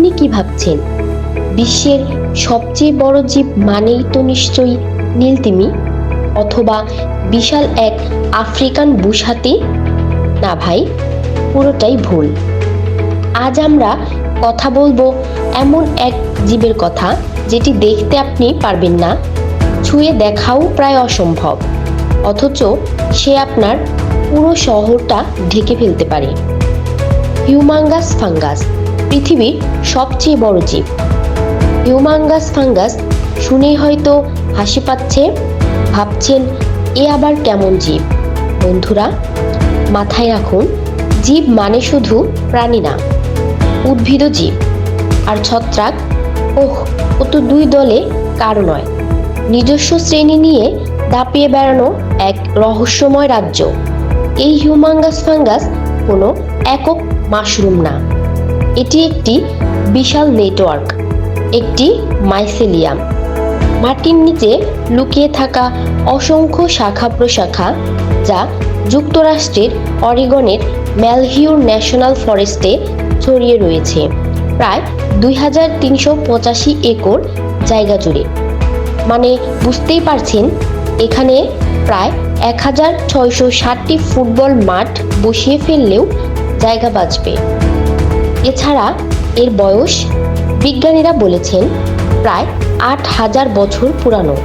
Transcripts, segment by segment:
আপনি কি ভাবছেন? বিশ্বের সবচেয়ে বড় জীব মানেই তো নিশ্চয়ই নীলতিমি? অথবা বিশাল এক আফ্রিকান বুশহাতি না ভাই, পুরোটাই ভুল। আজ আমরা কথা বলব এমন এক জীবের কথা যেটি দেখতে আপনি পারবেন না, ছুঁয়ে দেখাও প্রায় অসম্ভব। অথচ সে আপনার পুরো শহরটা ঢেকে ফেলতে পারে। Humongous fungus. পৃথিবীর সবচেয়ে বড় জীব। হিউমাঙ্গাস ফাঙ্গাস শুনেই হয়তো হাসি পাচ্ছে, ভাবছেন, এ আবার কেমন জীব? বন্ধুরা, মাথায় রাখুন, জীব মানে শুধু প্রাণী না উদ্ভিদ জীব। আর ছত্রাক, ওহ, ও তো দুই দলে কারও নয়। নিজস্ব শ্রেণি নিয়ে দাপিয়ে বেড়ানো এক রহস্যময় রাজ্য। এই হিউমাঙ্গাস ফাঙ্গাস কোনো একক মাশরুম না। এটি একটি বিশাল নেটওয়ার্ক, একটি মাইসেলিয়াম। মাটির নিচে লুকিয়ে থাকা অসংখ্য শাখা প্রশাখা যা যুক্তরাষ্ট্রের অরিগনের ম্যালহিউর ন্যাশনাল ফরেস্টে ছড়িয়ে রয়েছে, প্রায় দুই হাজার তিনশো পঁচাশি একর জায়গা জুড়ে। মানে বুঝতেই পারছেন, এখানে প্রায় এক হাজার ছয়শো ষাটটি ফুটবল মাঠ বসিয়ে ফেললেও জায়গা বাঁচবে। এছাড়া এর বয়স বিজ্ঞানীরা বলেছেন প্রায় আট হাজার বছর পুরানো।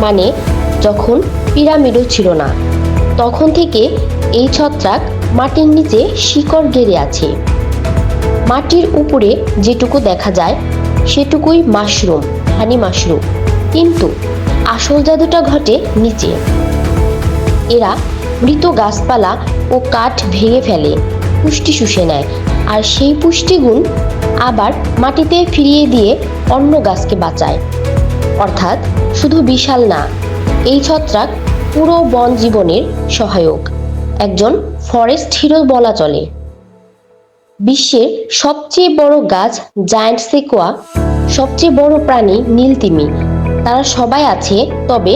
মানে যখন পিরামিডও ছিল না, তখন থেকে এই ছত্রাক মাটির নিচে শিকড় গেড়ে আছে। মাটির উপরে যেটুকু দেখা যায়, সেটুকুই মাশরুম, হানি মাশরুম। কিন্তু আসল জাদুটা ঘটে নিচে। এরা মৃত গাছপালা ও কাঠ ভেঙে ফেলে, পুষ্টি শুষে নেয়। আর সেই পুষ্টিগুণ আবার মাটিতে ফিরিয়ে দিয়ে অন্য গাছকে বাঁচায়। অর্থাৎ শুধু বিশাল না, এই ছত্রাক পুরো বন জীবনের সহায়ক। একজন ফরেস্ট হিরো বলা চলে। বিশ্বের সবচেয়ে বড় গাছ জায়ান্ট সেকোয়া, সবচেয়ে বড় প্রাণী নীলতিমি। তারা সবাই আছে, তবে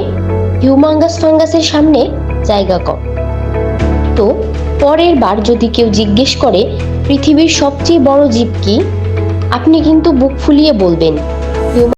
হিউমাঙ্গাস ফাঙ্গাসের সামনে জায়গা কম। তো পরের বার যদি কেউ জিজ্ঞেস করে, পৃথিবীর সবচেয়ে বড় জীব কি? আপনি কিন্তু বুক ফুলিয়ে বলবেন